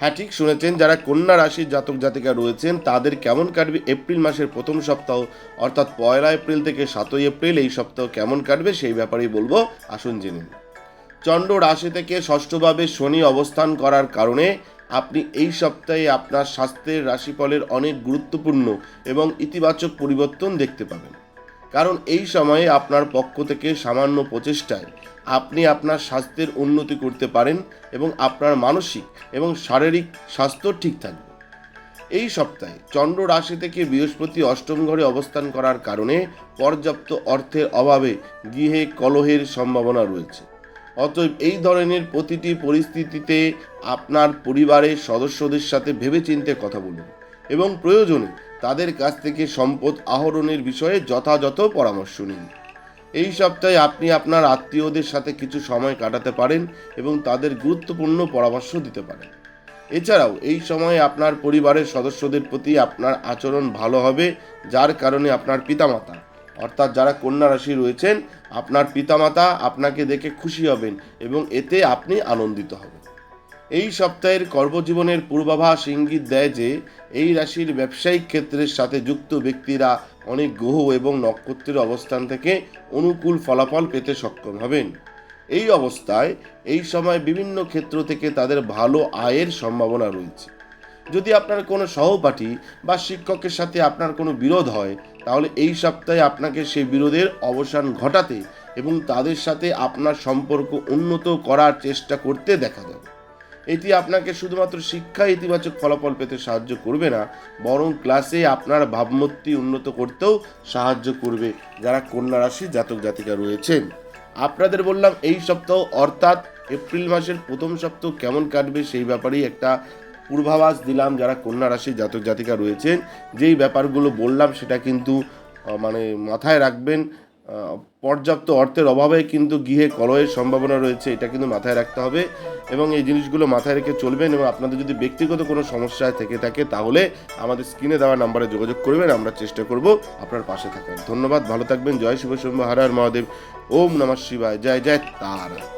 হ্যাঁ ঠিক শুনেছেন, যারা কন্যা রাশির জাতক জাতিকা রয়েছেন, তাদের কেমন কাটবে এপ্রিল মাসের প্রথম সপ্তাহ অর্থাৎ পয়লা এপ্রিল থেকে সাতই এপ্রিল এই সপ্তাহ কেমন কাটবে সেই ব্যাপারেই বলব, আসুন জেনে। চন্দ্র রাশি থেকে ষষ্ঠভাবে শনি অবস্থান করার কারণে আপনি এই সপ্তাহে আপনার স্বাস্থ্যের রাশিফলের অনেক গুরুত্বপূর্ণ এবং ইতিবাচক পরিবর্তন দেখতে পাবেন কারণ এই সময়ে আপনার পক্ষ থেকে সামান্য প্রচেষ্টায় আপনি আপনার স্বাস্থ্যের উন্নতি করতে পারেন এবং আপনার মানসিক এবং শারীরিক স্বাস্থ্য ঠিক থাকবে। এই সপ্তাহে চন্দ্র রাশি থেকে বৃহস্পতি অষ্টম ঘরে অবস্থান করার কারণে পর্যাপ্ত অর্থের অভাবে গৃহে কলহের সম্ভাবনা রয়েছে। অতএব এই ধরনের প্রতিটি পরিস্থিতিতে আপনার পরিবারের সদস্যদের সাথে ভেবেচিন্তে কথা বলুন। এবং প্রয়োজনে তাদের কাছ থেকে সম্পদ আহরণের বিষয়ে যথাযথ পরামর্শ নিন। এই সপ্তাহে আপনি আপনার আত্মীয়দের সাথে কিছু সময় কাটাতে পারেন এবং তাদের গুরুত্বপূর্ণ পরামর্শ দিতে পারেন। এছাড়াও, এই সময়ে আপনার পরিবারের সদস্যদের প্রতি আপনার আচরণ ভালো হবে, যার কারণে আপনার পিতামাতা, অর্থাৎ যারা কন্যা রাশি রয়েছেন, আপনার পিতামাতা আপনাকে দেখে খুশি হবেন এবং এতে আপনি আনন্দিত হবেন। এই সপ্তাহের কর্মজীবনের পূর্বাভাস ইঙ্গিত দেয় যে, এই রাশির ব্যবসায়িক ক্ষেত্রের সাথে যুক্ত ব্যক্তিরা অনেক গ্রহ এবং নক্ষত্রের অবস্থান থেকে অনুকূল ফলাফল পেতে সক্ষম হবেন। এই অবস্থায় এই সময় বিভিন্ন ক্ষেত্র থেকে তাদের ভালো আয়ের সম্ভাবনা রয়েছে। যদি আপনার কোনো সহপাঠী বা শিক্ষকের সাথে আপনার কোনো বিরোধ হয়, তাহলে এই সপ্তাহে আপনাকে সেই বিরোধের অবসান ঘটাতে এবং তাদের সাথে আপনার সম্পর্ক উন্নত করার চেষ্টা করতে দেখা যাবে। এটি আপনাকে শুধুমাত্র শিক্ষায় ইতিবাচক ফলাফল পেতে সাহায্য করবে না, বরং ক্লাসে আপনার ভাবমূর্তি উন্নত করতেও সাহায্য করবে যারা কন্যা রাশি জাতক জাতিকা রয়েছেন। আপনাদের বললাম এই সপ্তাহ অর্থাৎ এপ্রিল মাসের প্রথম সপ্তাহ কেমন কাটবে সেই ব্যাপারেই একটা পূর্বাভাস দিলাম যারা কন্যা রাশি জাতক জাতিকা রয়েছেন। যেই ব্যাপারগুলো বললাম সেটা কিন্তু মানে মাথায় রাখবেন। পর্যাপ্ত অর্থের অভাবে কিন্তু গৃহে কলয়ের সম্ভাবনা রয়েছে, এটা কিন্তু মাথায় রাখতে হবে এবং এই জিনিসগুলো মাথায় রেখে চলবেন এবং আপনাদের যদি ব্যক্তিগত কোনো সমস্যায় থেকে থাকে তাহলে আমাদের স্ক্রিনে দেওয়া নাম্বারে যোগাযোগ করবেন, আমরা চেষ্টা করব আপনার পাশে থাকার। ধন্যবাদ, ভালো থাকবেন, জয় শিব শম্ভ হর হর মহাদেব, ওম নমঃ শিবায়, জয় জয় তারা।